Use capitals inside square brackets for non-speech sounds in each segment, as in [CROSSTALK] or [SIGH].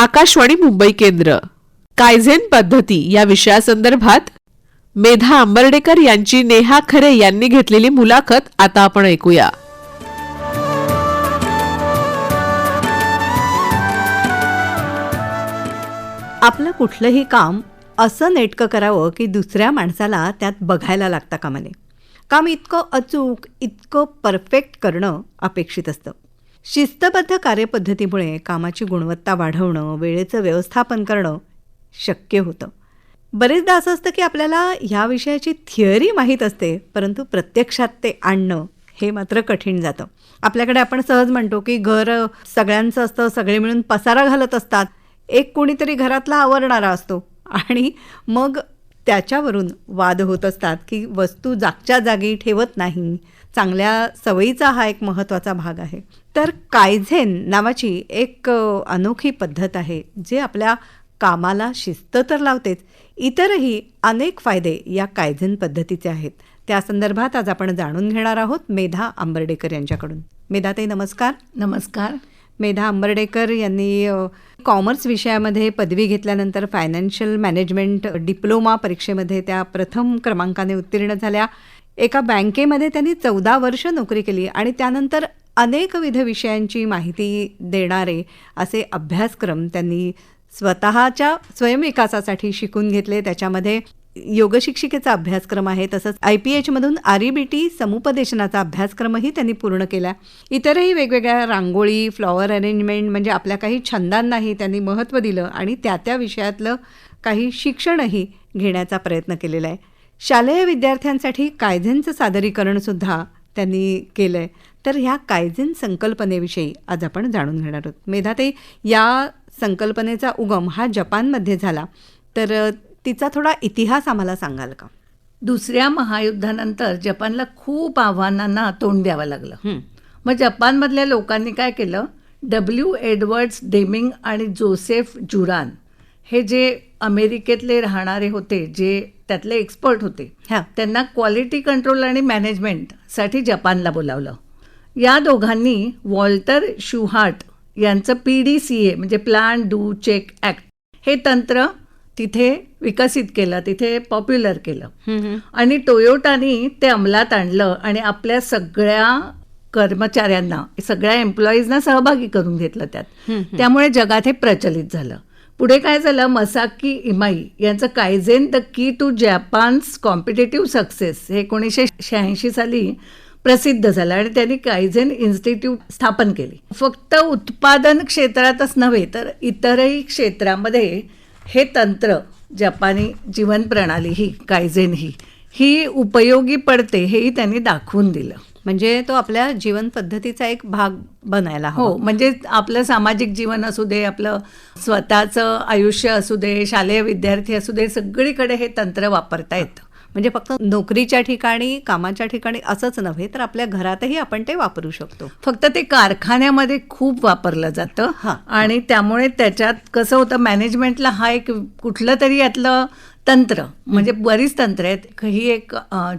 आकाशवाणी मुंबई केंद्र. कायझेन पद्धती या विषयासंदर्भात मेधा आंबर्डेकर यांची नेहा खरे यांनी घेतलेली मुलाखत आता आपण ऐकूया. आपलं कुठलंही काम असं नेटकं करावं की दुसऱ्या माणसाला त्यात बघायला लागता कामा नये काम इतकं अचूक इतकं परफेक्ट करणं अपेक्षित असतं. शिस्तबद्ध कार्यपद्धतीमुळे कामाची गुणवत्ता वाढवणं वेळेचं व्यवस्थापन करणं शक्य होतं. बरेचदा असं असतं की आपल्याला ह्या विषयाची थिअरी माहीत असते परंतु प्रत्यक्षात ते आणणं हे मात्र कठीण जातं. आपल्याकडे आपण सहज म्हणतो की घर सगळ्यांचं असतं सगळे मिळून पसारा घालत असतात. एक कोणीतरी घरातला आवरणारा असतो. आणि मग त्याच्यावरून वाद होत असतात की वस्तू जागच्या जागी ठेवत नाही. चांगल्या सवयीचा हा एक महत्त्वाचा भाग आहे. तर कायझेन नावाची एक अनोखी पद्धत आहे जे आपल्या कामाला शिस्त तर लावतेच. इतरही अनेक फायदे या कायझेन पद्धतीचे आहेत. त्या संदर्भात आज आपण जाणून घेणार आहोत मेधा आंबर्डेकर यांच्याकडून. मेधाताई नमस्कार. नमस्कार. मेधा आंबर्डेकर यांनी कॉमर्स विषयामध्ये पदवी घेतल्यानंतर फायनान्शियल मॅनेजमेंट डिप्लोमा परीक्षेमध्ये त्या प्रथम क्रमांकाने उत्तीर्ण झाल्या. एका बँकेमध्ये त्यांनी चौदा वर्ष नोकरी केली आणि त्यानंतर अनेकविध विषयांची माहिती देणारे असे अभ्यासक्रम त्यांनी स्वतःच्या स्वयंविकासासाठी शिकून घेतले. त्याच्यामध्ये योगशिक्षिकेचा अभ्यासक्रम आहे तसंच आय पी एचमधून आर ई बी टी समुपदेशनाचा अभ्यासक्रमही त्यांनी पूर्ण केला. इतरही वेगवेगळ्या रांगोळी फ्लॉवर अरेंजमेंट म्हणजे आपल्या काही छंदांनाही त्यांनी महत्त्व दिलं आणि त्या त्या विषयातलं काही शिक्षणही घेण्याचा प्रयत्न केलेला आहे. शालेय विद्यार्थ्यांसाठी कायझेनचं सादरीकरणसुद्धा त्यांनी केलं आहे तर ह्या कायझेन संकल्पनेविषयी आज आपण जाणून घेणार आहोत. मेधाताई या संकल्पनेचा उगम हा जपानमध्ये झाला. तर तिचा थोडा इतिहास आम्हाला सांगाल का? दुसऱ्या महायुद्धानंतर जपानला खूप आव्हानांना तोंड द्यावं लागलं. मग जपानमधल्या लोकांनी काय केलं? डब्ल्यू एडवर्ड्स डेमिंग आणि जोसेफ जुरान हे जे अमेरिकेतले राहणारे होते जे त्यातले एक्सपर्ट होते हा. त्यांना क्वालिटी कंट्रोल आणि मॅनेजमेंटसाठी जपानला बोलावलं. या दोघांनी वॉल्टर शुहार्ट यांचं पी डी सी ए म्हणजे प्लॅन डू चेक ॲक्ट हे तंत्र तिथे विकसित केलं तिथे पॉप्युलर केलं. आणि टोयोटानी ते अंमलात आणलं आणि आपल्या सगळ्या कर्मचाऱ्यांना सगळ्या एम्प्लॉईजना सहभागी करून घेतलं त्यात. त्यामुळे जगात हे प्रचलित झालं. पुढे काय झालं? मसाकी इमाई यांचं kaizen the key to Japan's competitive success हे एकोणीसशे शहाऐंशी साली प्रसिद्ध झालं आणि त्यांनी कायझेन इन्स्टिट्यूट स्थापन केली. फक्त उत्पादन क्षेत्रातच नव्हे तर इतरही क्षेत्रामध्ये हे तंत्र जपानी जीवन प्रणाली ही कायझेन ही ही उपयोगी पडते हेही त्यांनी दाखवून दिलं. म्हणजे तो आपल्या जीवन पद्धतीचा एक भाग बनायला हो म्हणजे आपलं सामाजिक जीवन असू दे आपलं स्वतःचं आयुष्य असू दे शालेय विद्यार्थी असू दे सगळीकडे हे तंत्र वापरता येतं. म्हणजे फक्त नोकरीच्या ठिकाणी कामाच्या ठिकाणी असंच नव्हे तर आपल्या घरातही आपण ते वापरू शकतो. फक्त ते कारखान्यामध्ये खूप वापरलं जातं हां. आणि त्यामुळे त्याच्यात कसं होतं मॅनेजमेंटला हा एक कुठलं तरी यातलं तंत्र म्हणजे बरीच तंत्र आहेत. ही एक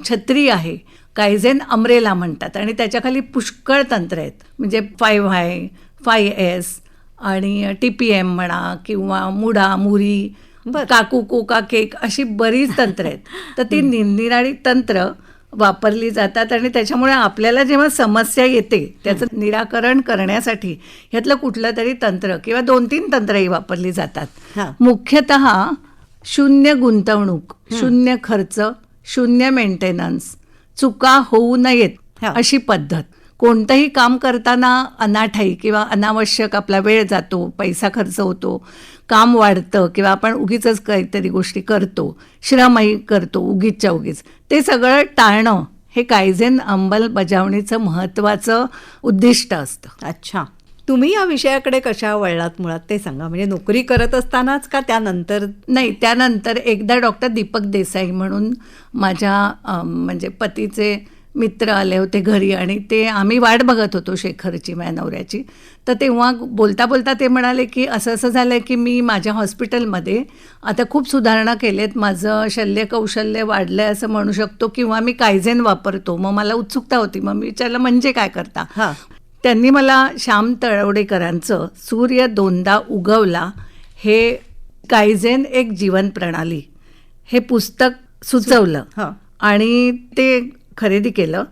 छत्री आहे. कायझेन अमरेला म्हणतात आणि त्याच्याखाली पुष्कळ तंत्र आहेत. म्हणजे फाईव्ह आय फाय एस आणि टी पी एम म्हणा किंवा मुडा मुरी. काकू कोका केक अशी बरीच तंत्र आहेत. तर ती निरनिराळी तंत्र वापरली जातात आणि त्याच्यामुळे आपल्याला जेव्हा समस्या येते त्याचं निराकरण करण्यासाठी ह्यातलं कुठलं तरी तंत्र किंवा दोन तीन तंत्रही वापरली जातात. मुख्यतः शून्य गुंतवणूक शून्य खर्च शून्य मेंटेनन्स चुका होऊ नयेत. अशी पद्धत. कोणतंही काम करताना अनाठाई किंवा अनावश्यक आपला वेळ जातो पैसा खर्च होतो काम वाढतं किंवा आपण उगीच काहीतरी गोष्टी करतो श्रमही करतो उगीचच्या उगीच. ते सगळं टाळणं हे कायझेन अंमलबजावणीचं महत्त्वाचं उद्दिष्ट असतं. अच्छा. तुम्ही या विषयाकडे कशा वळलात मुळात ते सांगा. म्हणजे नोकरी करत असतानाच का त्यानंतर? नाही त्यानंतर एकदा डॉक्टर दीपक देसाई म्हणून माझ्या म्हणजे पतीचे मित्र आले होते घरी आणि ते आम्ही वाट बघत होतो शेखरची माझ्या नवऱ्याची. तर तेव्हा बोलता बोलता ते म्हणाले की असं असं झालं की मी माझ्या हॉस्पिटलमध्ये आता खूप सुधारणा केलेत माझं शल्य कौशल्य वाढलं आहे असं म्हणू शकतो किंवा मी कायझेन वापरतो. मग मला उत्सुकता होती. मग मी विचारलं म्हणजे काय करता? हां. त्यांनी मला श्याम तळवडेकरांचं सूर्य दोनदा उगवला हे कायझेन एक जीवन प्रणाली. हे पुस्तक सुचवलं. हं. आणि ते खरेदी केलं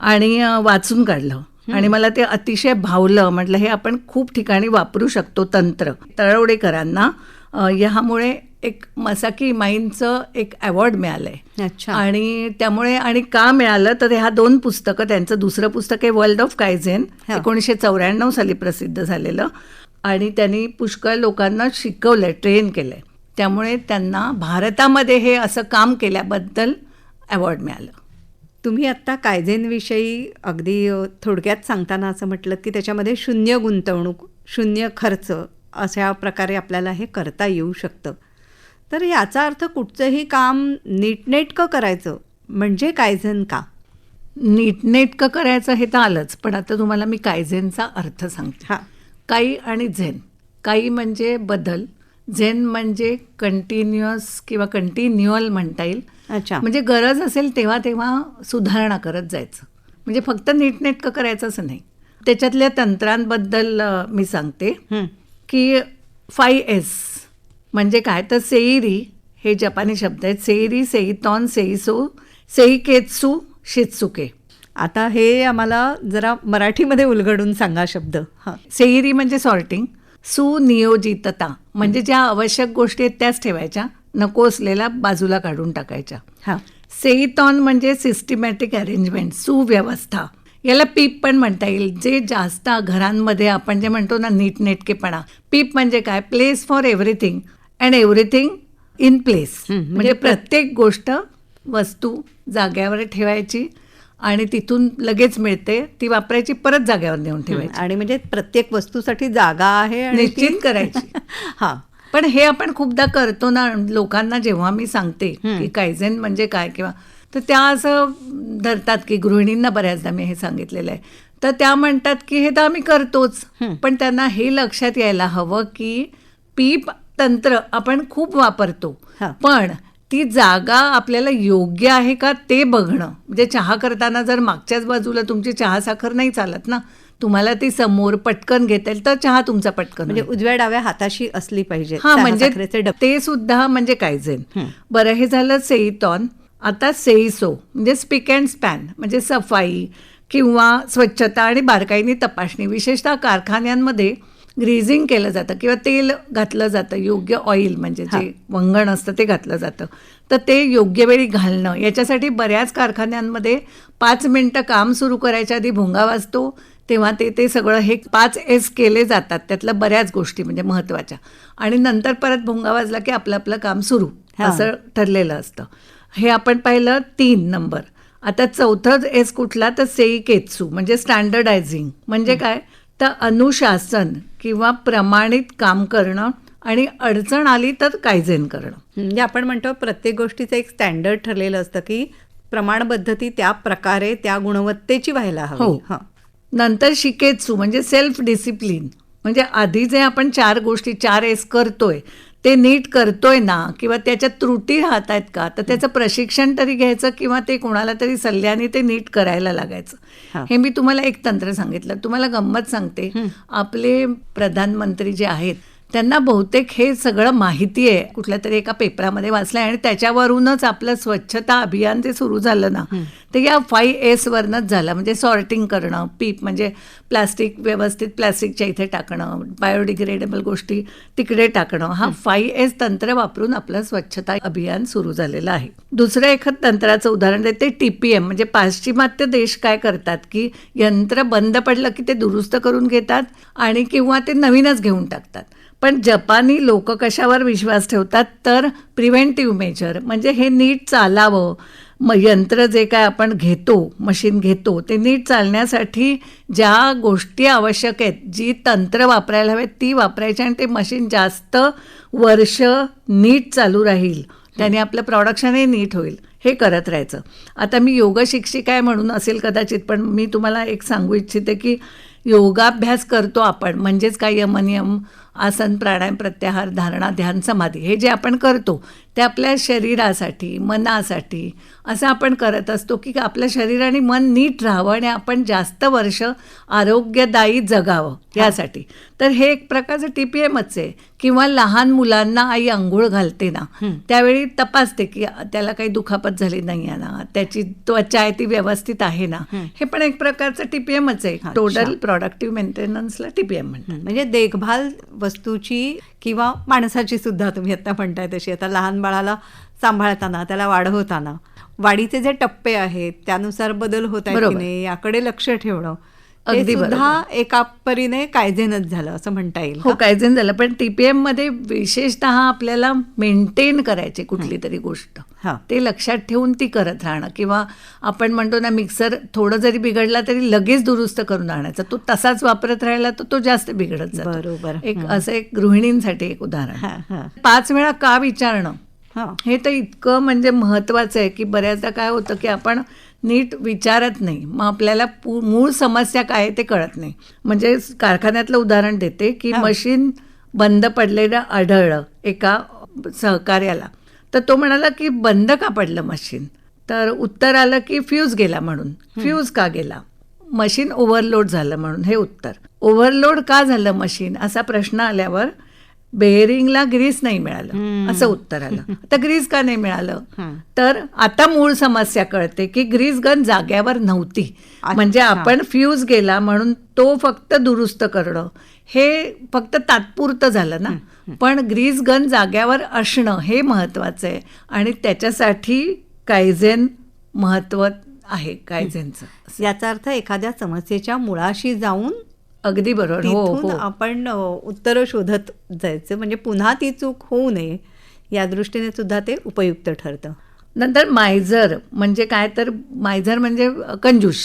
आणि वाचून काढलं. आणि मला ते अतिशय भावलं. म्हटलं हे आपण खूप ठिकाणी वापरू शकतो तंत्र. तळवडेकरांना ह्यामुळे एक मसाकी माईंचं एक अवॉर्ड मिळालंय. अच्छा. आणि त्यामुळे आणि का मिळालं? तर ह्या दोन पुस्तकं त्यांचं दुसरं पुस्तक आहे वर्ल्ड ऑफ कायझेन. एकोणीसशे चौऱ्याण्णव साली प्रसिद्ध झालेलं. आणि त्यांनी पुष्कळ लोकांना शिकवलंय ट्रेन केलंय. त्यामुळे त्यांना भारतामध्ये हे असं काम केल्याबद्दल अवॉर्ड मिळालं. तुम्ही आत्ता कायझेनविषयी अगदी थोडक्यात सांगताना असं म्हटलं की त्याच्यामध्ये शून्य गुंतवणूक शून्य खर्च अशा प्रकारे आपल्याला हे करता येऊ शकतं. तर याचा अर्थ कुठचंही काम नीटनेटकं करायचं म्हणजे कायझेन का? नीटनेटकं करायचं हे तर आलंच पण आता तुम्हाला मी कायझेनचा अर्थ सांगते. हां. काई आणि झेन. काई म्हणजे बदल झेन म्हणजे कंटिन्युअस किंवा कंटिन्युअल म्हणता येईल. अच्छा. म्हणजे गरज असेल तेव्हा तेव्हा सुधारणा करत जायचं. म्हणजे फक्त नीटनेटकं करायचं असं नाही. त्याच्यातल्या तंत्रांबद्दल मी सांगते. की फाय एस म्हणजे काय? तर सेईरी हे जपानी शब्द आहेत. सेईरी सेईतॉन सेईसो सेईकेत्सू शित्सुके. आता हे आम्हाला जरा मराठीमध्ये उलगडून सांगा शब्द. हां. सेईरी म्हणजे सॉर्टिंग सुनियोजितता म्हणजे ज्या आवश्यक गोष्टी आहेत त्याच ठेवायच्या नको असलेल्या बाजूला काढून टाकायच्या. हां. सेईतॉन म्हणजे सिस्टमॅटिक अरेंजमेंट सुव्यवस्था. याला पीप पण म्हणता येईल. जे जास्त घरांमध्ये आपण जे म्हणतो ना नीटनेटकेपणा. पीप म्हणजे काय? Place for everything. And everything in place. म्हणजे म्हणजे प्रत्येक गोष्ट वस्तू जाग्यावर ठेवायची आणि तिथून लगेच मिळते ती वापरायची परत जाग्यावर नेऊन ठेवायची. आणि म्हणजे प्रत्येक वस्तूसाठी जागा आहे निश्चित करायची. [LAUGHS] हां. पण हे आपण खूपदा करतो ना लोकांना जेव्हा मी सांगते की कायझेन म्हणजे काय किंवा तर त्या असं धरतात की गृहिणींना बऱ्याचदा मी हे सांगितलेलं आहे. तर त्या म्हणतात की हे तर आम्ही करतोच. पण त्यांना हे लक्षात यायला हवं की पीप तंत्र आपण खूप वापरतो. पण ती जागा आपल्याला योग्य आहे का ते बघणं म्हणजे चहा करताना जर मागच्याच बाजूला तुमची चहा साखर नाही चालत ना तुम्हाला ती समोर पटकन घेता येईल तर चहा तुमचा पटकन म्हणजे. उजव्या डाव्या हाताशी असली पाहिजे हा म्हणजे. ते सुद्धा म्हणजे कायझेन हं. बरं हे झालं सेईतॉन आता सेईसो म्हणजे स्पिक अँड स्पॅन म्हणजे सफाई किंवा स्वच्छता आणि बारकाईने तपासणी विशेषतः कारखान्यांमध्ये ग्रीझिंग केलं जातं किंवा तेल घातलं जातं योग्य ऑइल म्हणजे जे वंगण असतं ते घातलं जातं. तर ते योग्य वेळी घालणं याच्यासाठी बऱ्याच कारखान्यांमध्ये पाच मिनटं काम सुरू करायच्या आधी भोंगा वाजतो तेव्हा ते ते सगळं हे पाच एस केले जातात त्यातल्या बऱ्याच गोष्टी म्हणजे महत्त्वाच्या. आणि नंतर परत भोंगा वाजला की आपलं आपलं काम सुरू. असं ठरलेलं असतं. हे आपण पाहिलं तीन नंबर. आता चौथं एस कुठला? तर सेई केत्सू म्हणजे स्टँडर्डायझिंग म्हणजे काय? तर अनुशासन किंवा प्रमाणित काम करणं आणि अडचण आली तर कायझेन करणं. म्हणजे आपण म्हणतो प्रत्येक गोष्टीचं एक स्टँडर्ड ठरलेलं असतं की प्रमाणपद्धती त्या प्रकारे त्या गुणवत्तेची व्हायला हवी. हो. हां. नंतर शिकेत्सू म्हणजे सेल्फ डिसिप्लिन म्हणजे आधी जे आपण चार गोष्टी चार एस करतोय ते नीट करतोय ना किंवा त्याच्यात त्रुटी राहत आहेत का तर त्याचं प्रशिक्षण तरी घ्यायचं किंवा ते कोणाला तरी सल्ल्याने ते नीट करायला लागायचं. हा. हे मी तुम्हाला एक तंत्र सांगितलं. तुम्हाला गंमत सांगते. आपले प्रधानमंत्री जे आहेत त्यांना बहुतेक हे सगळं माहिती आहे. कुठल्या तरी एका पेपरामध्ये वाचलं आणि त्याच्यावरूनच आपलं स्वच्छता अभियान जे सुरू झालं ना ते या फाय एस वरनच झालं. म्हणजे सॉर्टिंग करणं पीप म्हणजे प्लास्टिक व्यवस्थित प्लास्टिकच्या इथे टाकणं बायोडिग्रेडेबल गोष्टी तिकडे टाकणं हा फाय एस तंत्र वापरून आपलं स्वच्छता अभियान सुरू झालेलं आहे. दुसरं एखाद तंत्राचं उदाहरण देते टी पी एम म्हणजे पाश्चिमात्य देश काय करतात की यंत्र बंद पडलं की ते दुरुस्त करून घेतात आणि किंवा ते नवीनच घेऊन टाकतात. पण जपानी लोक कशावर विश्वास ठेवतात? तर प्रिव्हेंटिव्ह मेजर म्हणजे हे नीट चालावं. म यंत्र जे काय आपण घेतो मशीन घेतो ते नीट चालण्यासाठी ज्या गोष्टी आवश्यक आहेत जी तंत्र वापरायला हवेत ती वापरायची आणि ते मशीन जास्त वर्ष नीट चालू राहील. त्याने आपलं प्रॉडक्शनही नीट होईल. हे करत राहायचं. आता मी योग शिक्षिका आहे म्हणून असेल कदाचित पण मी तुम्हाला एक सांगू इच्छिते की योगाभ्यास करतो आपण. म्हणजेच काय? यमनियम आसन प्राणायाम प्रत्याहार धारणा ध्यान समाधी हे जे आपण करतो ते आपल्या शरीरासाठी मनासाठी असं आपण करत असतो की आपलं शरीर आणि मन नीट राहावं आणि आपण जास्त वर्ष आरोग्यदायी जगावं यासाठी. तर हे एक प्रकारचं टी पी एमच आहे. किंवा लहान मुलांना आई आंघोळ घालते ना त्यावेळी तपासते की त्याला काही दुखापत झाली नाही आहे ना त्याची त्वचा आहे ती व्यवस्थित आहे ना. हे पण एक प्रकारचं टीपीएमच आहे. अच्छा. टोटल प्रोडक्टिव्ह मेंटेनन्सला टीपीएम म्हणतात. म्हणजे देखभाल वस्तूची किंवा माणसाची सुद्धा तुम्ही आता म्हणताय तशी आता लहान बाळाला सांभाळताना त्याला वाढवताना वाढीचे जे टप्पे आहेत त्यानुसार बदल होत आहेत की. नाही याकडे लक्ष ठेवणं अगदी सुद्धा एका परीने कायदेनच झालं असं म्हणता येईल हो का? कायझेन झालं पण टीपीएममध्ये विशेषतः आपल्याला मेंटेन करायची कुठली तरी गोष्ट हा. ते लक्षात ठेवून ती करत राहणं किंवा आपण म्हणतो ना मिक्सर थोडं जरी बिघडला तरी लगेच दुरुस्त करून आणायचा तो तसाच वापरत राहिला तर तो जास्त बिघडत जातो बरोबर. एक असं एक गृहिणींसाठी एक उदाहरण. पाच वेळा का विचारणं हा. हे तर इतकं म्हणजे महत्वाचं आहे की बऱ्याचदा काय होतं की आपण नीट विचारत नाही. मग आपल्याला पू मूळ समस्या काय आहे ते कळत नाही. म्हणजे कारखान्यातलं उदाहरण देते की मशीन बंद पडलेलं आढळलं एका सहकार्याला. तर तो म्हणाला की बंद का पडलं मशीन? तर उत्तर आलं की फ्यूज गेला म्हणून. फ्यूज का गेला? मशीन ओव्हरलोड झालं म्हणून. हे उत्तर. ओव्हरलोड का झालं मशीन? असा प्रश्न आल्यावर बेअरिंगला ग्रीस नाही मिळालं असं उत्तर आलं. [LAUGHS] तर ग्रीस का नाही मिळालं? तर आता मूळ समस्या कळते की ग्रीस गन जाग्यावर नव्हती. म्हणजे आपण फ्यूज गेला म्हणून तो फक्त दुरुस्त करणं. हे फक्त तात्पुरतं झालं ना. पण ग्रीस गन जाग्यावर असणं हे महत्वाचं आहे. आणि त्याच्यासाठी कायझेन महत्त्व आहे कायझेनचं. याचा अर्थ एखाद्या समस्येच्या मुळाशी जाऊन अगदी बरोबर. हो हो. आपण उत्तर शोधत जायचं. म्हणजे पुन्हा ती चूक होऊ नये या दृष्टीने सुद्धा ते उपयुक्त ठरतं. नंतर मायझर म्हणजे काय? तर मायझर म्हणजे कंजूस.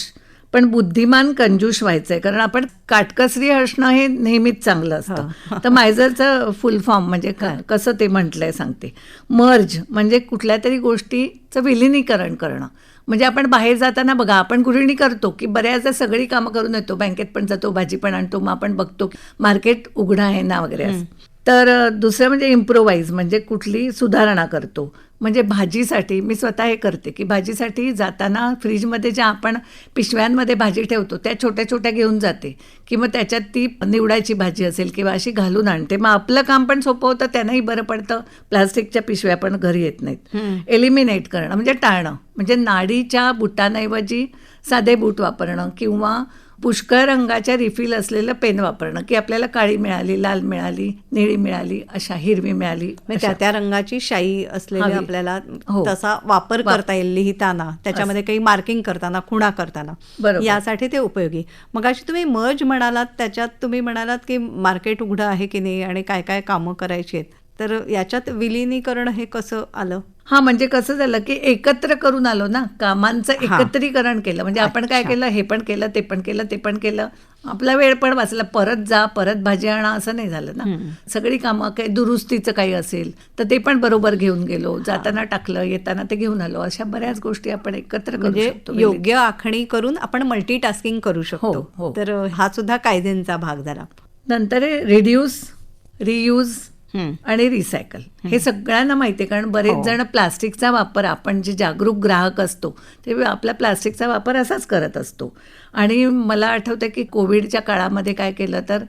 पण बुद्धिमान कंजूस व्हायचंय. कारण आपण काटकसरी असणं हे नेहमीच चांगलं असतं. तर मायझरचं फुल फॉर्म म्हणजे क- कसं ते म्हटलंय सांगते. मर्ज म्हणजे कुठल्या तरी गोष्टीचं विलिनीकरण करणं. म्हणजे आपण बाहेर जाताना बघा आपण गृहिणी करतो की बऱ्याचदा सगळी कामं करून येतो. बँकेत पण जातो भाजी पण आणतो मग आपण बघतो मार्केट उघडं आहे ना वगैरे असं. तर दुसरं म्हणजे इम्प्रोवाईज म्हणजे कुठली सुधारणा करतो. म्हणजे भाजीसाठी मी स्वतः हे करते की भाजीसाठी जाताना फ्रीजमध्ये ज्या आपण पिशव्यांमध्ये भाजी ठेवतो त्या छोट्या छोट्या घेऊन जाते. की मग त्याच्यात ती निवडायची भाजी असेल किंवा अशी घालून आणते. मग आपलं काम पण सोपं होतं त्यांनाही बरं पडतं. प्लास्टिकच्या पिशव्या पण घरी येत नाहीत. एलिमिनेट करणं म्हणजे टाळणं. म्हणजे नाडीच्या बुटांऐवजी साधे बूट वापरणं किंवा पुष्कळ रंगाच्या रिफिल असलेलं पेन वापरणं की आपल्याला काळी मिळाली लाल मिळाली निळी मिळाली अशा हिरवी मिळाली म्हणजे त्या त्या रंगाची शाई असलेली. आपल्याला हो. तसा वापर करता येईल लिहिताना त्याच्यामध्ये काही मार्किंग करताना खुणा करताना बरोबर. यासाठी ते उपयोगी मग अशी तुम्ही मर्ज म्हणालात त्याच्यात तुम्ही म्हणालात की मार्केट उघडं आहे की नाही आणि काय काय कामं करायची आहेत तर याच्यात विलिनीकरण हे कसं आलं हा म्हणजे कसं झालं की एकत्र करून आलो ना कामांचं हा. एकत्रीकरण केलं. म्हणजे आपण काय. केलं? हे पण केलं ते पण केलं ते पण केलं. आपला वेळ पण वाचला. परत जा परत भाजी आणा असं नाही झालं ना. सगळी कामं काही दुरुस्तीचं काही असेल तर ते पण बरोबर घेऊन गेलो. जाताना टाकलं येताना ते घेऊन आलो. अशा बऱ्याच गोष्टी आपण एकत्र करू म्हणजे शकतो योग्य आखणी करून आपण मल्टीटास्किंग करू शकतो. हो, हो. तर हा सुद्धा कायद्यांचा भाग झाला. नंतर रिड्यूस रियूज. आणि रिसायकल हे सगळ्यांना माहिती आहे कारण हो. बरेच जण प्लास्टिकचा वापर आपण जे जागरूक ग्राहक असतो ते आपला प्लास्टिकचा वापर असाच करत असतो. आणि मला आठवतं की कोविडच्या काळामध्ये काय केलं तर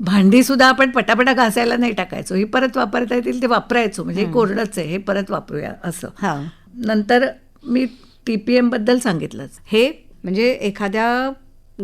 भांडी सुद्धा आपण पटापटा घासायला नाही टाकायचो. ही परत वापरता येतील ते वापरायचो. म्हणजे हे कोरडंच आहे हे परत वापरूया असं. हा. नंतर मी टी पी एमबद्दल सांगितलंच. हे म्हणजे एखाद्या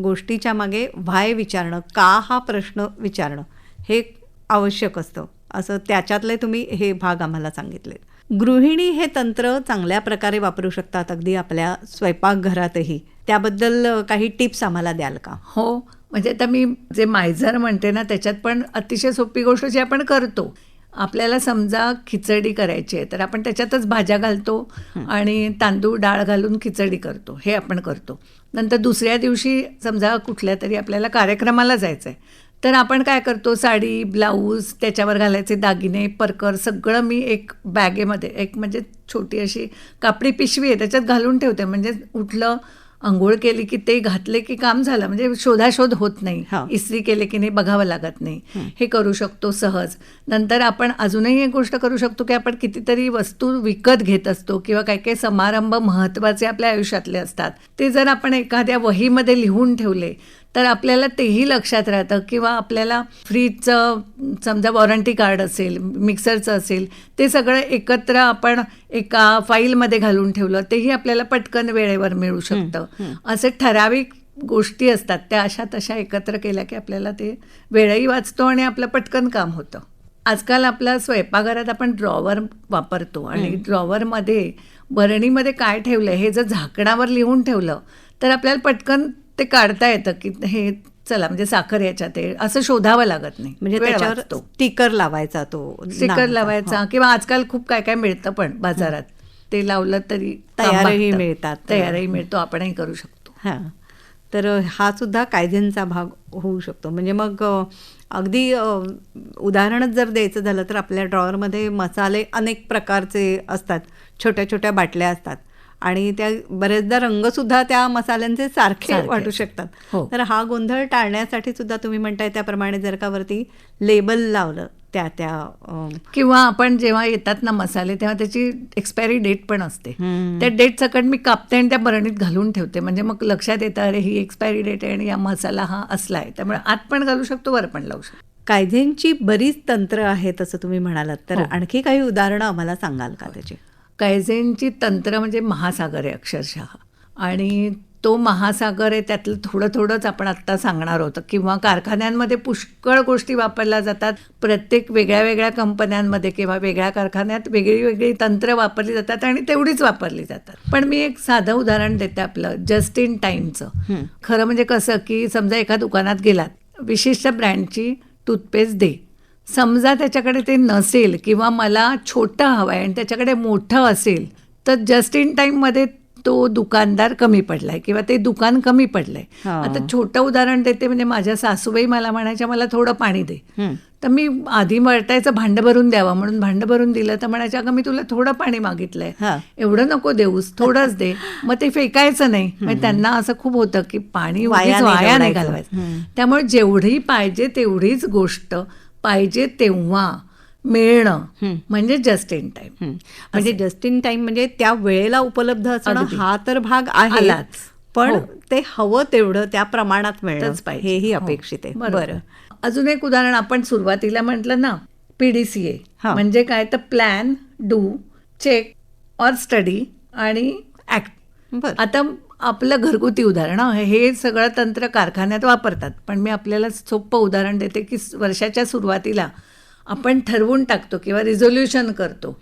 गोष्टीच्या मागे व्हाय विचारणं का हा प्रश्न विचारणं हे आवश्यक असतं. असं त्याच्यातले तुम्ही हे भाग आम्हाला सांगितले गृहिणी हे तंत्र चांगल्या प्रकारे वापरू शकतात अगदी आपल्या स्वयंपाकघरातही. त्याबद्दल काही टिप्स आम्हाला द्याल का? हो. म्हणजे आता मी जे मायझर म्हणते ना त्याच्यात पण अतिशय सोपी गोष्ट जी आपण करतो. आपल्याला समजा खिचडी करायची आहे तर आपण त्याच्यातच भाज्या घालतो आणि तांदूळ डाळ घालून खिचडी करतो. हे आपण करतो. नंतर दुसऱ्या दिवशी समजा कुठल्या तरी आपल्याला कार्यक्रमाला जायचं आहे तर आपण काय करतो साडी ब्लाऊज त्याच्यावर घालायचे दागिने परकर सगळं मी एक बॅगेमध्ये एक म्हणजे छोटी अशी कापडी पिशवी आहे त्याच्यात घालून ठेवते. म्हणजे उठलं आंघोळ केली की ते घातले की काम झालं. म्हणजे शोधाशोध होत नाही. इस्त्री केले की नाही बघावं लागत नाही. हे करू शकतो सहज. नंतर आपण अजूनही एक गोष्ट करू शकतो की आपण कितीतरी वस्तू विकत घेत असतो किंवा काही काही समारंभ महत्त्वाचे आपल्या आयुष्यातले असतात. ते जर आपण एखाद्या वहीमध्ये लिहून ठेवले तर आपल्याला तेही लक्षात राहतं किंवा आपल्याला फ्रीजचं समजा वॉरंटी कार्ड असेल मिक्सरचं असेल ते सगळं एकत्र आपण एका फाईलमध्ये घालून ठेवलं तेही आपल्याला पटकन वेळेवर मिळू शकतं. असे ठराविक गोष्टी असतात त्या अशा तशा एकत्र केल्या की आपल्याला ते वेळही वाचतो आणि आपलं पटकन काम होतं. आजकाल आपल्या स्वयंपाकघरात आपण ड्रॉवर वापरतो आणि ड्रॉवरमध्ये भरणीमध्ये काय ठेवलं हे जर झाकणावर लिहून ठेवलं तर आपल्याला पटकन ते काढता येतं की हे चला म्हणजे साखर याच्यात आहे. असं शोधावं लागत नाही. म्हणजे त्याच्यावर. स्टिकर लावायचा तो स्टिकर. लावायचा किंवा आजकाल खूप काय काय मिळतं पण बाजारात. ते लावलं तरी तयारही. मिळतात. तयारही मिळतो. आपणही करू शकतो. हां. तर हा सुद्धा कायझेनचा भाग होऊ शकतो. म्हणजे मग अगदी उदाहरणच जर द्यायचं झालं तर आपल्या ड्रॉवरमध्ये मसाले अनेक प्रकारचे असतात. छोट्या छोट्या बाटल्या असतात. आणि त्या बरेचदा रंगसुद्धा त्या मसाल्यांचे सारखे. वाटू शकतात हो. तर हा गोंधळ टाळण्यासाठी सुद्धा तुम्ही म्हणताय त्याप्रमाणे जर का वरती लेबल लावलं त्या त्या किंवा आपण जेव्हा येतात ना मसाले तेव्हा त्याची एक्सपायरी डेट पण असते. त्या डेट सकट मी कापते आणि त्या बरणीत घालून ठेवते म्हणजे मग लक्षात येतं अरे ही एक्सपायरी डेट आहे आणि या मसाला हा असला आहे त्यामुळे आत पण घालू शकतो वर पण लावू शकतो कायझेनची बरीच तंत्र आहेत असं तुम्ही म्हणालात तर हो. आणखी काही उदाहरणं आम्हाला सांगाल का त्याची कायझेनची तंत्र म्हणजे महासागर आहे अक्षरशः. आणि तो महासागर आहे त्यातलं थोडं थोडंच आपण आत्ता सांगणार होतं. किंवा कारखान्यांमध्ये पुष्कळ गोष्टी वापरल्या जातात. प्रत्येक वेगळ्या वेगळ्या कंपन्यांमध्ये किंवा वेगळ्या कारखान्यात वेगळी वेगळी तंत्र वापरली जातात आणि तेवढीच वापरली जातात. पण मी एक साधं उदाहरण देते आपलं जस्ट इन टाईमचं खरं म्हणजे कसं की समजा एका दुकानात गेलात विशिष्ट ब्रँडची टूथपेस्ट दे. समजा त्याच्याकडे ते नसेल किंवा मला छोटं हवं आहे आणि त्याच्याकडे मोठं असेल तर जस्ट इन टाईममध्ये तो दुकानदार कमी पडलाय किंवा ते दुकान कमी पडलंय. आता छोटं उदाहरण देते म्हणजे माझ्या सासूबाई मला म्हणायच्या मला थोडं पाणी दे. तर मी आधी मळतायचं भांडं भरून द्यावं. म्हणून भांडं भरून दिलं तर म्हणायच्या अगं मी तुला थोडं पाणी मागितलंय. एवढं नको देऊस थोडंच दे. [LAUGHS] मग ते फेकायचं नाही. मग त्यांना असं खूप होतं की पाणी वाया नाही वाया नाही घालवायचं. त्यामुळे जेवढी पाहिजे तेवढीच गोष्ट पाहिजे तेव्हा मिळणं म्हणजे जस्ट इन टाइम. म्हणजे जस्ट इन टाइम म्हणजे त्या वेळेला उपलब्ध असणं. हा तर भाग आहे. पण हो. ते हवं तेवढं त्या प्रमाणात मिळणं तच पाहिजे हेही हो. अपेक्षित आहे बरोबर. बरं अजून एक उदाहरण आपण सुरुवातीला म्हटलं ना पीडीसीए. म्हणजे काय तर plan do check or study आणि ऍक्ट आता आपलं घरगुती उदाहरण हं, सगळं तंत्र कारखान्यात वापरतात. पण मी आपल्याला सोपं उदाहरण देते की वर्षाच्या सुरुवातीला आपण ठरवून टाकतो किंवा रिझोल्युशन करतो.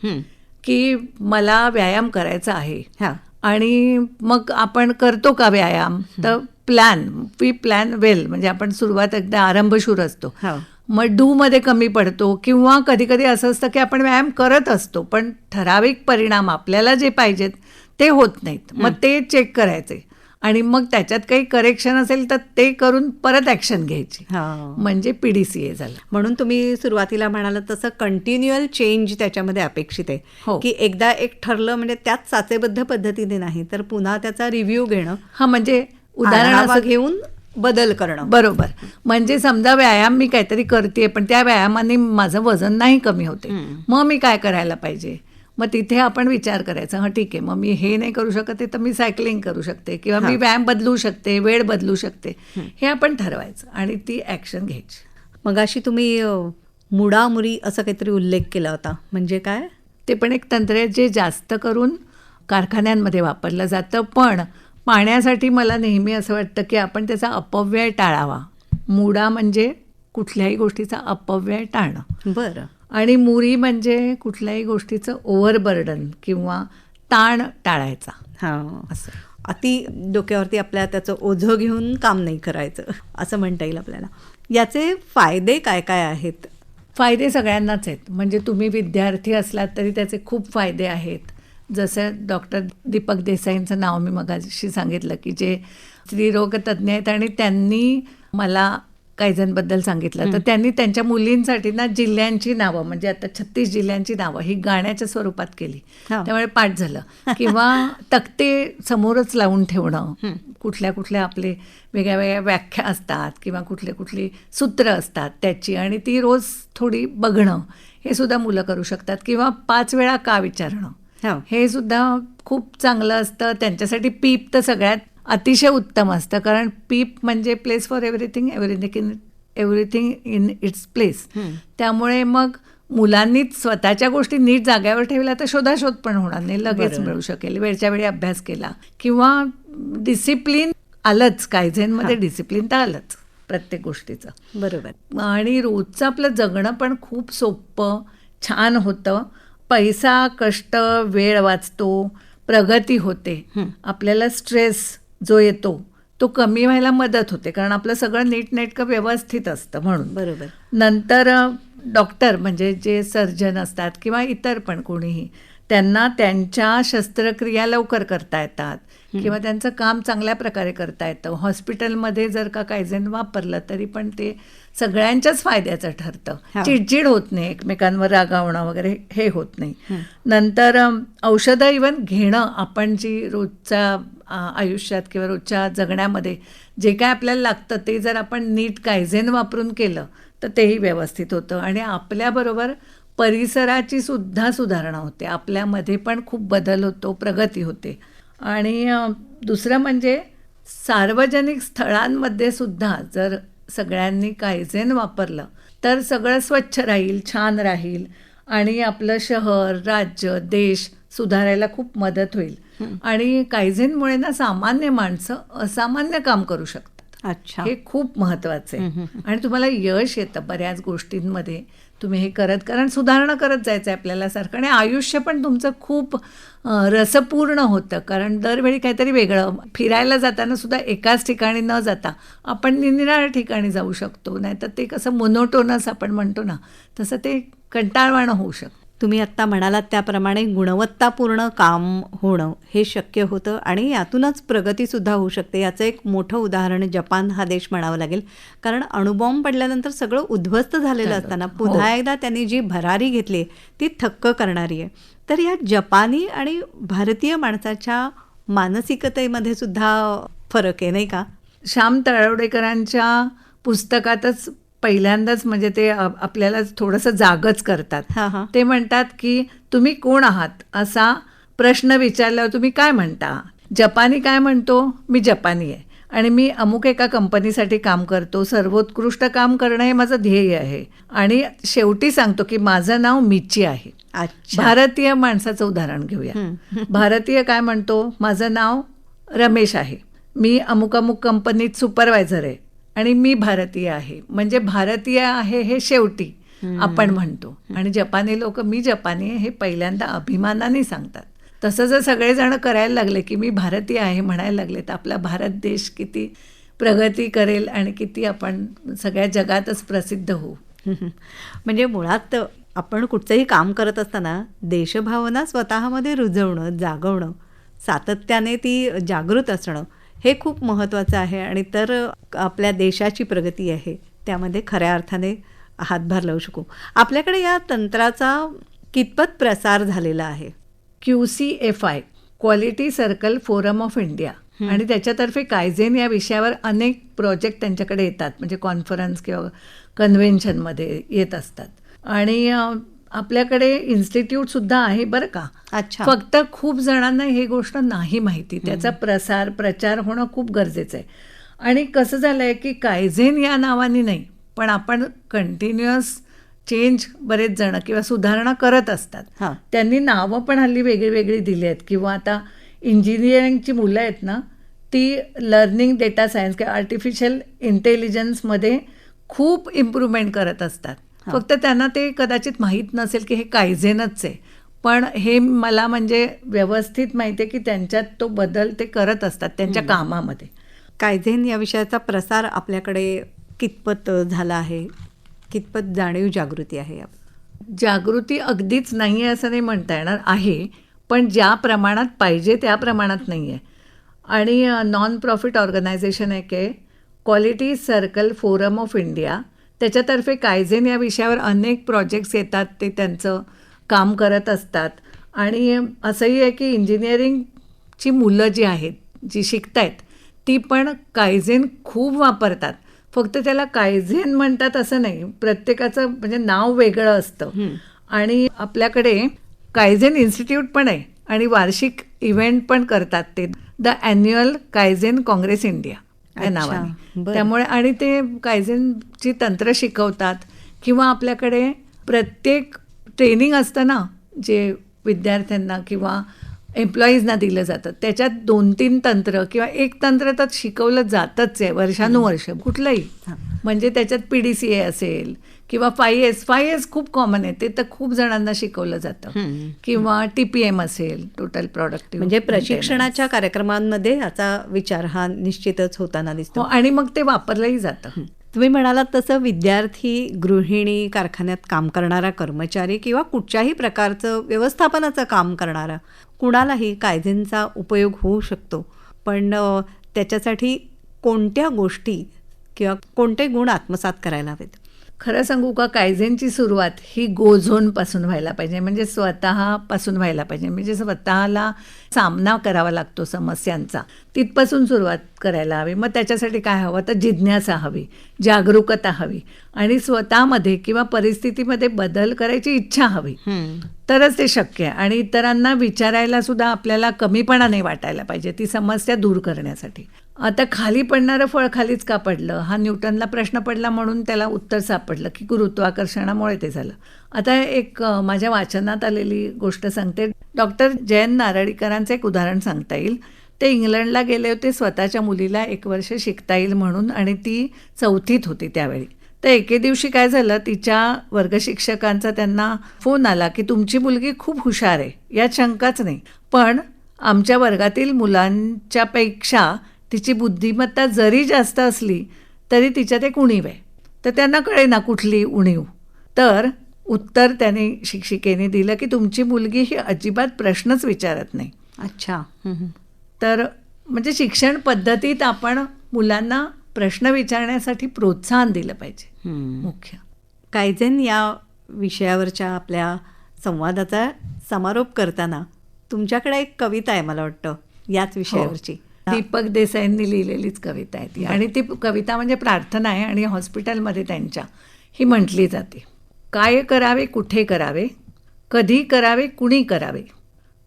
की मला व्यायाम करायचा आहे. हा. आणि मग आपण करतो का व्यायाम? तर प्लॅन वी प्लॅन वेल म्हणजे आपण सुरुवात एकदा आरंभशूर असतो. हो. मग डू मध्ये कमी पडतो किंवा कधी कधी असं असतं की आपण व्यायाम करत असतो पण ठराविक परिणाम आपल्याला जे पाहिजेत ते होत नाहीत. मग ते चेक करायचे. आणि मग त्याच्यात काही करेक्शन असेल तर ते करून परत ॲक्शन घ्यायची. हा. म्हणजे पीडीसीए झालं. म्हणून तुम्ही सुरुवातीला म्हणालात तसं कंटिन्युअल चेंज त्याच्यामध्ये अपेक्षित आहे. हो. की एकदा एक ठरलं म्हणजे त्याच साचेबद्ध पद्धतीने नाही तर पुन्हा त्याचा रिव्ह्यू घेणं. हा म्हणजे उदाहरण आढावा असं घेऊन बदल करणं. बरोबर. म्हणजे समजा व्यायाम मी काहीतरी करते पण त्या व्यायामाने माझं वजन नाही कमी होते. मग मी काय करायला पाहिजे? मग तिथे आपण विचार करायचा हां ठीक आहे मग मी हे नाही करू शकत आहे तर मी सायकलिंग करू शकते किंवा मी व्यायाम बदलू शकते वेळ बदलू शकते. हे. आपण ठरवायचं आणि ती ॲक्शन घ्यायची. मग अशी तुम्ही मुडामुरी असं काहीतरी उल्लेख केला होता म्हणजे काय? ते पण एक तंत्र आहे जे जास्त करून कारखान्यांमध्ये वापरलं जातं पण पाण्यासाठी मला नेहमी असं वाटतं की आपण त्याचा अपव्यय टाळावा. मुडा म्हणजे कुठल्याही गोष्टीचा अपव्यय टाळणं. बरं. आणि मुरी म्हणजे कुठल्याही गोष्टीचं ओव्हरबर्डन किंवा ताण टाळायचा. हां. असं. अति डोक्यावरती आपल्या त्याचं ओझं घेऊन काम नाही करायचं असं म्हणता येईल आपल्याला. याचे फायदे काय काय आहेत? फायदे सगळ्यांनाच आहेत. म्हणजे तुम्ही विद्यार्थी असलात तरी त्याचे खूप फायदे आहेत. जसं डॉक्टर दीपक देसाईंचं नाव मी मगाशी सांगितलं की जे स्त्रीरोग तज्ज्ञ आहेत आणि त्यांनी मला काही जणबद्दल सांगितलं. तर त्यांनी त्यांच्या मुलींसाठी ना जिल्ह्यांची नावं म्हणजे आता छत्तीस जिल्ह्यांची नावं ही गाण्याच्या स्वरूपात केली. हा. त्यामुळे पाठ झालं. [LAUGHS] किंवा तक्ते समोरच लावून ठेवणं. कुठल्या कुठल्या आपले वेगळ्या वेगळ्या व्याख्या असतात किंवा कुठले कुठली सूत्र असतात त्याची आणि ती रोज थोडी बघणं. हे सुद्धा मुलं करू शकतात. किंवा पाच वेळा का विचारणं. हो. हे सुद्धा खूप चांगलं असतं. त्यांच्यासाठी पीप तर सगळ्यात अतिशय उत्तम असतं. कारण पीप म्हणजे place for everything everything in everything in its place त्यामुळे मग मुलांनीच स्वतःच्या गोष्टी नीट जाग्यावर ठेवल्या तर शोधाशोध पण होणार नाही. लगेच. मिळू शकेल. वेळच्या वेळी अभ्यास केला. किंवा डिसिप्लिन आलंच. कायझेनमध्ये डिसिप्लिन तर आलंच. प्रत्येक गोष्टीचं. बरोबर. आणि रोजचं आपलं जगणं पण खूप सोपं छान होतं. पैसा कष्ट वेळ वाचतो. प्रगती होते. आपल्याला स्ट्रेस जो येतो तो कमी व्हायला मदत होते. कारण आपलं सगळं नीटनेटकं व्यवस्थित असतं म्हणून. बरोबर. नंतर डॉक्टर म्हणजे जे सर्जन असतात किंवा इतर पण कोणीही त्यांना त्यांच्या शस्त्रक्रिया लवकर करता येतात किंवा त्यांचं काम चांगल्या प्रकारे करता येतं. हॉस्पिटलमध्ये जर का कायझेन वापरलं तरी पण ते सगळ्यांच्याच फायद्याचं. ठरतं. चिडचिड होत नाही एकमेकांवर रागावणं वगैरे हे होत नाही. नंतर औषधं इवन घेणं आपण जी रोजच्या आयुष्यात किंवा रोजच्या जगण्यामध्ये जे काय आपल्याला लागतं ते जर आपण नीट कायझेन वापरून केलं तर तेही व्यवस्थित होतं. आणि आपल्याबरोबर परिसराची सुद्धा सुधारणा होते. आपल्यामध्ये पण खूप बदल होतो प्रगती होते. आणि दुसरं म्हणजे सार्वजनिक स्थळांमध्ये सुद्धा जर सगळ्यांनी कायझेन वापरलं तर सगळं स्वच्छ राहील छान राहील आणि आपलं शहर राज्य देश सुधारायला खूप मदत होईल. आणि कायझेनमुळे ना सामान्य माणसं असामान्य काम करू शकतात. अच्छा. हे खूप महत्वाचं आहे. आणि तुम्हाला यश येतं बऱ्याच गोष्टींमध्ये. तुम्ही हे करत कारण सुधारणा करत जायचं आहे आपल्याला सारखं. आणि आयुष्य पण तुमचं खूप रसपूर्ण होतं. कारण दरवेळी काहीतरी वेगळं. फिरायला जाताना सुद्धा एकाच ठिकाणी न जाता आपण निरनिराळ्या ठिकाणी जाऊ शकतो. नाहीतर ते कसं मोनोटोनस आपण म्हणतो ना तसं ते कंटाळवाणं होऊ शकतं. तुम्ही आत्ता म्हणालात त्याप्रमाणे गुणवत्तापूर्ण काम होणं हे शक्य होतं आणि यातूनच प्रगतीसुद्धा होऊ शकते याचं एक मोठं उदाहरण जपान हा देश म्हणावं लागेल कारण अणुबॉम्ब पडल्यानंतर सगळं उद्ध्वस्त झालेलं झालं. असताना हो. पुन्हा एकदा त्यांनी जी भरारी घेतली ती थक्क करणारी आहे तर या जपानी आणि भारतीय माणसाच्या मानसिकतेमध्ये सुद्धा फरक आहे नाही का श्याम तळवडेकरांच्या पुस्तकातच पहिल्यांदाच म्हणजे ते आपल्याला थोडंसं जागच करतात. ते म्हणतात की तुम्ही कोण आहात? असा प्रश्न विचारल्यावर तुम्ही काय म्हणता? जपानी काय म्हणतो? मी जपानी आहे. आणि मी अमुक एका कंपनीसाठी काम करतो. सर्वोत्कृष्ट काम करणं हे माझं ध्येय आहे. आणि शेवटी सांगतो की माझं नाव मिची आहे. भारतीय माणसाचं उदाहरण घेऊया. भारतीय काय म्हणतो? माझं नाव रमेश आहे. मी अमुक अमुक कंपनीत सुपरवायझर आहे. आणि मी भारतीय आहे. म्हणजे भारतीय आहे हे शेवटी आपण म्हणतो. आणि जपानी लोक मी जपानी आहे हे पहिल्यांदा अभिमानाने सांगतात. तसं जर सगळेजण करायला लागले की मी भारतीय आहे म्हणायला लागले तर आपला भारत देश किती प्रगती करेल आणि किती आपण सगळ्या जगातच प्रसिद्ध होऊ. [LAUGHS] म्हणजे मुळात आपण कुठचंही काम करत असताना देशभावना स्वतःमध्ये रुजवणं जागवणं सातत्याने ती जागृत असणं हे खूप महत्त्वाचं आहे आणि तर आपल्या देशाची प्रगती आहे त्यामध्ये खऱ्या अर्थाने हातभार लावू शकू. आपल्याकडे या तंत्राचा कितपत प्रसार झालेला आहे? Q C F I quality circle forum of India. आणि त्याच्यातर्फे कायझेन या विषयावर अनेक प्रोजेक्ट त्यांच्याकडे येतात. म्हणजे कॉन्फरन्स किंवा कन्व्हेन्शनमध्ये येत असतात. आणि आपल्याकडे इन्स्टिट्यूट सुद्धा आहे बरं का. अच्छा. फक्त खूप जणांना ही गोष्ट नाही माहिती. त्याचा प्रसार प्रचार होणं खूप गरजेचं आहे. आणि कसं झालं आहे की कायझेन या नावाने नाही पण आपण कंटिन्युअस चेंज बरेच जण किंवा सुधारणा करत असतात. त्यांनी नावं पण हल्ली वेगळी वेगळी दिली आहेत. किंवा आता इंजिनिअरिंगची मुलं आहेत ना ती लर्निंग डेटा सायन्स किंवा आर्टिफिशियल इंटेलिजन्समध्ये खूप इम्प्रूव्हमेंट करत असतात. फक्त त्यांना ते कदाचित माहीत नसेल की हे कायझेनच आहे. पण हे मला म्हणजे व्यवस्थित माहिती आहे की त्यांच्यात तो बदल ते करत असतात त्यांच्या कामामध्ये. कायझेन या विषयाचा प्रसार आपल्याकडे कितपत झाला आहे? कितपत जाणीव जागृती आहे? जागृती अगदीच नाही आहे असं नाही म्हणता येणार आहे पण ज्या प्रमाणात पाहिजे त्या प्रमाणात नाही आहे. आणि नॉन प्रॉफिट ऑर्गनायझेशन एक आहे quality circle forum of India त्याच्यातर्फे kaizen या विषयावर अनेक प्रोजेक्ट्स येतात ते त्यांचं काम करत असतात. आणि असंही आहे की इंजिनिअरिंगची मुलं जी आहेत जी शिकतायत ती पण कायझेन खूप वापरतात. फक्त त्याला कायझेन म्हणतात असं नाही प्रत्येकाचं म्हणजे नाव वेगळं असतं. आणि आपल्याकडे कायझेन इन्स्टिट्यूट पण आहे आणि वार्षिक इव्हेंट पण करतात ते. The annual kaizen congress India या नावाने. त्यामुळे आणि ते कायझेनची तंत्र शिकवतात किंवा आपल्याकडे प्रत्येक ट्रेनिंग असतं ना जे विद्यार्थ्यांना किंवा एम्प्लॉईजना दिलं जातं त्याच्यात दोन तीन तंत्र किंवा एक तंत्र तर शिकवलं जातच आहे वर्षानुवर्ष कुठलंही. म्हणजे त्याच्यात पी डी सी ए असेल किंवा फाय एस फाय एस खूप कॉमन आहे. ते तर खूप जणांना शिकवलं जातं. किंवा टी पी एम असेल टोटल प्रोडक्टिव्ह म्हणजे प्रशिक्षणाच्या कार्यक्रमांमध्ये याचा विचार हा निश्चितच होताना हो दिसतो आणि मग ते वापरलंही जातं. तुम्ही म्हणालात तसं विद्यार्थी गृहिणी कारखान्यात काम करणारा कर्मचारी किंवा कुठच्याही प्रकारचं व्यवस्थापनाचं काम करणारा कुणालाही कायद्यांचा उपयोग होऊ शकतो. पण त्याच्यासाठी कोणत्या गोष्टी किंवा कोणते गुण आत्मसात करायला हवेत? खरं सांगू का कायझेनची सुरुवात ही गो झोनपासून व्हायला पाहिजे म्हणजे स्वतःपासून व्हायला पाहिजे. म्हणजे स्वतःला सामना करावा लागतो समस्यांचा. तिथपासून सुरुवात करायला हवी. मग त्याच्यासाठी काय हवं? तर जिज्ञासा हवी जागरूकता हवी आणि स्वतःमध्ये किंवा परिस्थितीमध्ये बदल करायची इच्छा हवी. तरच ते शक्य आहे. आणि इतरांना विचारायला सुद्धा आपल्याला कमीपणा नाही वाटायला पाहिजे ती समस्या दूर करण्यासाठी. आता खाली पडणारं फळ खालीच का पडलं? हा न्यूटनला प्रश्न पडला म्हणून त्याला उत्तर सापडलं की गुरुत्वाकर्षणामुळे ते झालं. आता एक माझ्या वाचनात आलेली गोष्ट सांगते. डॉक्टर जयंत नारळीकरांचं एक उदाहरण सांगता येईल. ते इंग्लंडला गेले होते स्वतःच्या मुलीला एक वर्ष शिकता येईल म्हणून आणि ती चौथीत होती त्यावेळी. तर एके दिवशी काय झालं तिच्या वर्गशिक्षकांचा त्यांना फोन आला की तुमची मुलगी खूप हुशार आहे यात शंकाच नाही. पण आमच्या वर्गातील मुलांच्यापेक्षा तिची बुद्धिमत्ता जरी जास्त असली तरी तिच्यात एक उणीव आहे. तर त्यांना कळे ना कुठली उणीव. तर उत्तर त्याने शिक्षिकेने दिलं की तुमची मुलगी ही अजिबात प्रश्नच विचारत नाही. अच्छा. तर म्हणजे शिक्षण पद्धतीत आपण मुलांना प्रश्न विचारण्यासाठी प्रोत्साहन दिलं पाहिजे. मुख्य. कायझेन या विषयावरच्या आपल्या संवादाचा समारोप करताना तुमच्याकडे एक कविता आहे मला वाटतं याच विषयावरची. दीपक देसाईंनी लिहिलेलीच कविता आहे ती. आणि ती कविता म्हणजे प्रार्थना आहे आणि हॉस्पिटलमध्ये त्यांच्या. ही म्हटली जाते. काय करावे कुठे करावे? कधी करावे कुणी करावे?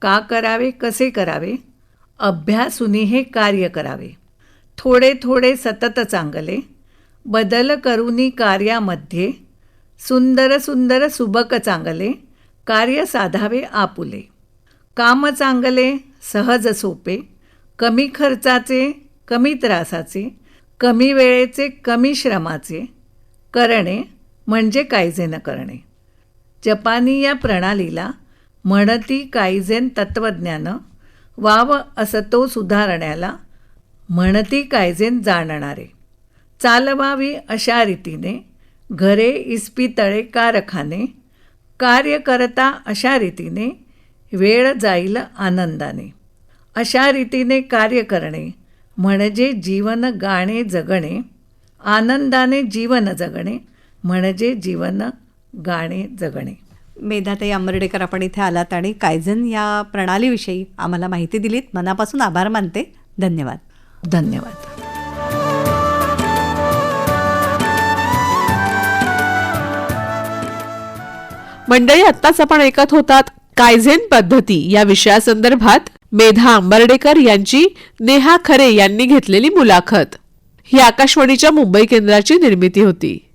का करावे कसे करावे? अभ्यासुनी हे कार्य करावे. थोडे थोडे सतत चांगले. बदल करुनी कार्यामध्ये. सुंदर सुंदर सुबक चांगले. कार्य साधावे आपुले. काम चांगले सहज सोपे. कमी खर्चाचे कमी त्रासाचे कमी वेळेचे कमी श्रमाचे करणे म्हणजे कायझेन करणे. जपानी या प्रणालीला म्हणती कायझेन तत्त्वज्ञानं वाव असतो सुधारण्याला म्हणती कायझेन जाणणारे. चालवावी अशा रीतीने घरे इस्पितळे कारखाने कार्य करता अशा रीतीने वेळ जाईल आनंदाने. अशा रीतीने कार्य करणे म्हणजे जीवन गाणे जगणे आनंदाने जीवन जगणे म्हणजे जीवन गाणे जगणे. मेधाताई आंबर्डेकर आपण इथे आलात आणि कायझन या प्रणालीविषयी आम्हाला माहिती दिलीत. मनापासून आभार मानते. धन्यवाद. धन्यवाद. मंडळी आत्ताच आपण ऐकत होतात कायझेन पद्धती. या विषयासंदर्भात मेधा आंबर्डेकर यांची नेहा खरे यांनी घेतलेली मुलाखत. ही आकाशवाणीच्या मुंबई केंद्राची निर्मिती होती.